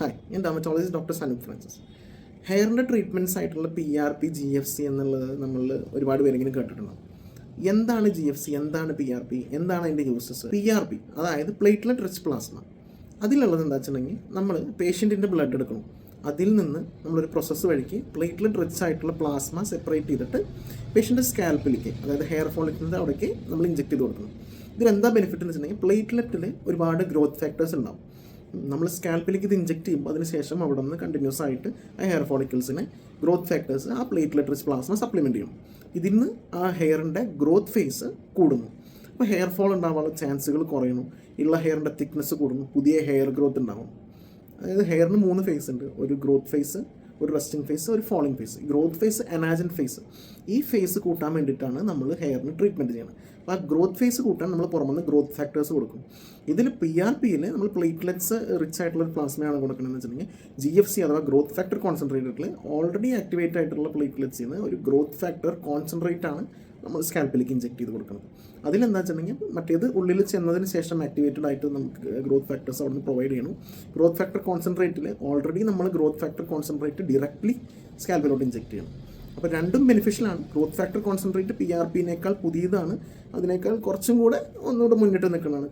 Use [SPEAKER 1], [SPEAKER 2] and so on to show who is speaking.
[SPEAKER 1] Hi ഞാൻ dermatologist doctor Sanoop Francis. ഹെയറിന്റെ treatments ആയിട്ടുള്ള P R P G F C എന്നുള്ളത് നമ്മൾ ഒരുപാട് പേരെങ്കിലും കേട്ടിട്ടുണ്ടാവും എന്താണ് ജി എഫ് സി എന്താണ് പി ആർ പി എന്താണ് അതിന്റെ യൂസസ് പി ആർ പി അതായത് പ്ലേറ്റ്ലെറ്റ് റിച്ച് പ്ലാസ്മ അതിലുള്ളത് എന്താ വെച്ചിട്ടുണ്ടെങ്കിൽ നമ്മൾ പേഷ്യന്റിന്റെ ബ്ലഡ് എടുക്കണം. അതിൽ നിന്ന് നമ്മളൊരു പ്രോസസ്സ് വഴിക്ക് പ്ലേറ്റ്ലെറ്റ് റിച്ച് ആയിട്ടുള്ള പ്ലാസ്മ സെപ്പറേറ്റ് ചെയ്തിട്ട് പേഷ്യന്റെ സ്കാൽപ്പിലേക്ക് അതായത് ഹെയർ ഫോളിക്കിന്റെ അവിടേക്ക് നമ്മൾ ഇഞ്ചെക്ട് ചെയ്ത് കൊടുക്കണം. ഇതിലെന്താ ബെനിഫിറ്റ് എന്ന് വെച്ചിട്ടുണ്ടെങ്കിൽ പ്ലേറ്റ്ലെറ്റിൽ ഒരുപാട് ഗ്രോത്ത് ഫാക്ടേഴ്സ് ഉണ്ടാവും. നമ്മൾ സ്കാൽപ്പിലേക്ക് ഇത് ഇഞ്ചെക്ട് ചെയ്യുമ്പോൾ അതിനുശേഷം അവിടെ നിന്ന് കണ്ടിന്യൂസ് ആയിട്ട് ആ ഹെയർ ഫോളിക്കിൾസിനെ ഗ്രോത്ത് ഫാക്ടേഴ്സ് ആ പ്ലേറ്റ്ലെറ്റ് റിച്ച് പ്ലാസ്മ സപ്ലിമെന്റ് ചെയ്യും. ഇതിന്ന് ആ ഹെയറിന്റെ ഗ്രോത്ത് ഫേസ് കൂടുന്നു. അപ്പോൾ ഹെയർ ഫോൾ ഉണ്ടാവാനുള്ള ചാൻസുകൾ കുറയുന്നു. ഉള്ള ഹെയറിന്റെ തിക്നെസ് കൂടുന്നു. പുതിയ ഹെയർ ഗ്രോത്ത് ഉണ്ടാകും അതായത് ഹെയറിന് മൂന്ന് ഫേസ് ഉണ്ട്. ഒരു ഗ്രോത്ത് ഫേസ് ഒരു റെസ്റ്റിംഗ് ഫേസ് ഒരു falling phase growth phase anagen phase ഈ ഫേസ് കൂട്ടാൻ വേണ്ടിയിട്ടാണ് നമ്മൾ ഹെയറിന് ട്രീറ്റ്മെന്റ് ചെയ്യുന്നത് അപ്പോൾ ആ ഗ്രോത്ത് ഫേസ് കൂട്ടാൻ നമ്മൾ പുറമെന്ന് ഗ്രോത്ത് ഫാക്ടേഴ്സ് കൊടുക്കും. ഇതിൽ പി ആർ പിയിൽ നമ്മൾ പ്ലേറ്റ്ലെറ്റ്സ് റിച്ച് ആയിട്ടുള്ള ഒരു പ്ലാസ്മയാണ് കൊടുക്കണമെന്ന് വെച്ചിട്ടുണ്ടെങ്കിൽ ജി എഫ് സി അഥവാ ഗ്രോത്ത് ഫാക്ടർ കോൺസെൻട്രേറ്ററിൽ ഓൾറെഡി ആക്ടിവേറ്റ് ആയിട്ടുള്ള പ്ലേറ്റ്ലെറ്റ്സിൽ നിന്ന് ഒരു ഗ്രോത്ത് ഫാക്ടർ കോൺസെൻട്രേറ്റ് ആണ് നമ്മൾ സ്കാൽപ്പിലേക്ക് ഇഞ്ചെക്ട് ചെയ്ത് കൊടുക്കുന്നത് അതിലെന്താ വെച്ചിട്ടുണ്ടെങ്കിൽ മറ്റേത് ഉള്ളിൽ ചെന്നതിന് ശേഷം ആക്ടിവേറ്റഡ് ആയിട്ട് നമുക്ക് ഗ്രോത്ത് ഫാക്ടേഴ്സ് അവിടെ നിന്ന് പ്രൊവൈഡ് ചെയ്യണം ഗ്രോത്ത് ഫാക്ടർ കോൺസെൻട്രേറ്റിൽ ഓൾറെഡി നമ്മൾ ഗ്രോത്ത് ഫാക്ടർ കോൺസെൻട്രേറ്റ് ഡയറക്ട്ലി സ്കാൽപ്പിലോട്ട് ഇഞ്ചെക്ട് ചെയ്യണം. അപ്പോൾ രണ്ടും ബെനിഫിഷ്യലാണ് growth factor concentrate P R പിന്നേക്കാൾ പുതിയതാണ്. അതിനേക്കാൾ കുറച്ചും കൂടെ ഒന്നുകൂടെ മുന്നിട്ട് നിൽക്കുന്നതാണ്.